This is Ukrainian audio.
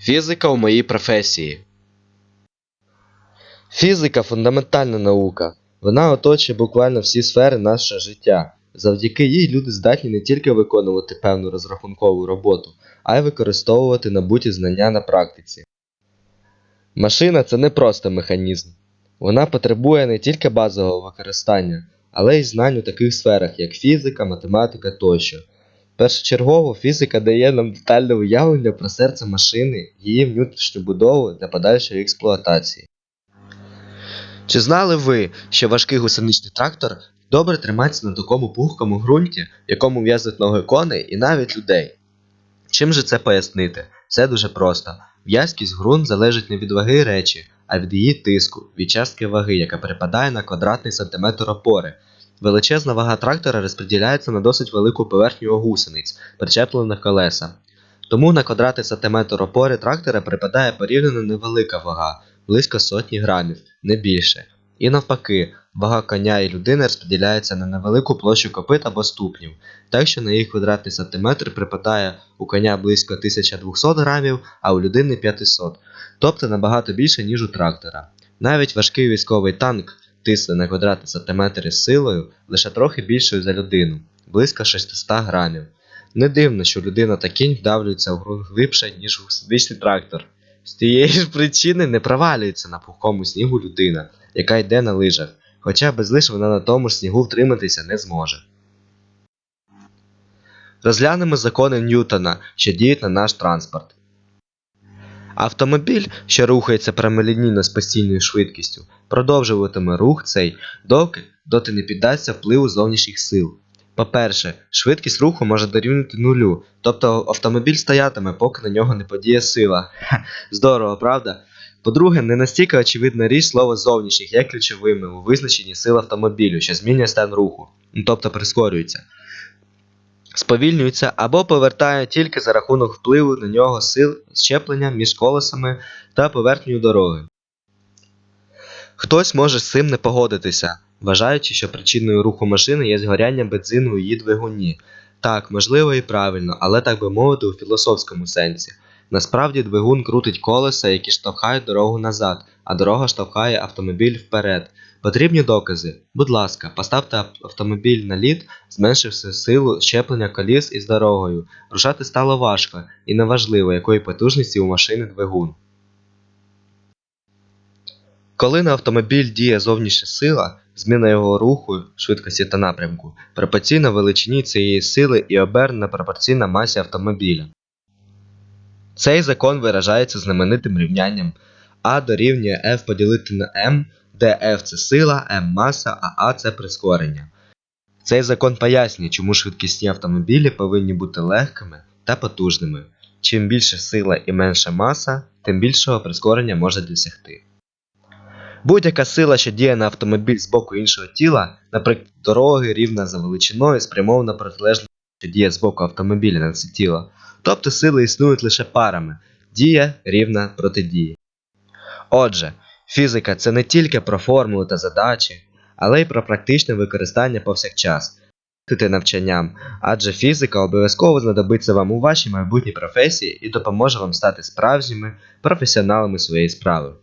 Фізика у моїй професії. Фізика фундаментальна наука. Вона оточує буквально всі сфери нашого життя. Завдяки їй люди здатні не тільки виконувати певну розрахункову роботу, а й використовувати набуті знання на практиці. Машина це не просто механізм. Вона потребує не тільки базового використання, але й знань у таких сферах, як фізика, математика тощо. Першочергово фізика дає нам детальне уявлення про серце машини, її внутрішню будову для подальшої експлуатації. Чи знали ви, що важкий гусеничний трактор добре тримається на такому пухкому ґрунті, в якому в'язуть ноги коней і навіть людей? Чим же це пояснити? Все дуже просто. В'язкість ґрунт залежить не від ваги речі, а від її тиску, від частки ваги, яка припадає на квадратний сантиметр опори. Величезна вага трактора розподіляється на досить велику поверхню гусениць, причеплених колеса. Тому на квадратний сантиметр опори трактора припадає порівняно невелика вага, близько сотні грамів, не більше. І навпаки, вага коня і людини розподіляється на невелику площу копит або ступнів, так що на їх квадратний сантиметр припадає у коня близько 1200 грамів, а у людини 500, тобто набагато більше, ніж у трактора. Навіть важкий військовий танк тисне на квадратний сантиметр із силою лише трохи більшою за людину, близько 600 грамів. Не дивно, що людина та кінь вдавлюються в ґрунт глибше, ніж гусеничний трактор. З тієї ж причини не провалюється на пухкому снігу людина, яка йде на лижах, хоча без лиж вона на тому ж снігу втриматися не зможе. Розглянемо закони Ньютона, що діють на наш транспорт. Автомобіль, що рухається прямолінійно з постійною швидкістю, продовжуватиме рух цей, доки доти не піддасться впливу зовнішніх сил. По-перше, швидкість руху може дорівнювати нулю, тобто автомобіль стоятиме, поки на нього не подіє сила. Ха, здорово, правда? По-друге, не настільки очевидна річ слово зовнішніх є ключовими у визначенні сил автомобілю, що змінює стан руху, ну, тобто прискорюється, сповільнюється або повертає тільки за рахунок впливу на нього сил щеплення між колесами та поверхнею дороги. Хтось може з цим не погодитися, вважаючи, що причиною руху машини є згоряння бензину у її двигуні. Так, можливо і правильно, але так би мовити у філософському сенсі. Насправді двигун крутить колеса, які штовхають дорогу назад, а дорога штовхає автомобіль вперед. Потрібні докази? Будь ласка, поставте автомобіль на лід, зменшивши силу щеплення коліс із дорогою. Рушати стало важко і неважливо, якої потужності у машини двигун. Коли на автомобіль діє зовнішня сила, зміна його руху, швидкості та напрямку пропорційна величині цієї сили і обернена пропорційна масі автомобіля. Цей закон виражається знаменитим рівнянням А дорівнює F поділити на m, де F це сила, m маса, а A це прискорення. Цей закон пояснює, чому швидкісні автомобілі повинні бути легкими та потужними. Чим більше сила і менша маса, тим більшого прискорення можна досягти. Будь-яка сила, що діє на автомобіль з боку іншого тіла, наприклад, дороги рівна за величиною, спрямована протилежно, що діє з боку автомобіля на це тіло. Тобто сили існують лише парами дія рівна протидії. Отже, фізика це не тільки про формули та задачі, але й про практичне використання повсякчас. Навчанням, адже фізика обов'язково знадобиться вам у вашій майбутній професії і допоможе вам стати справжніми професіоналами своєї справи.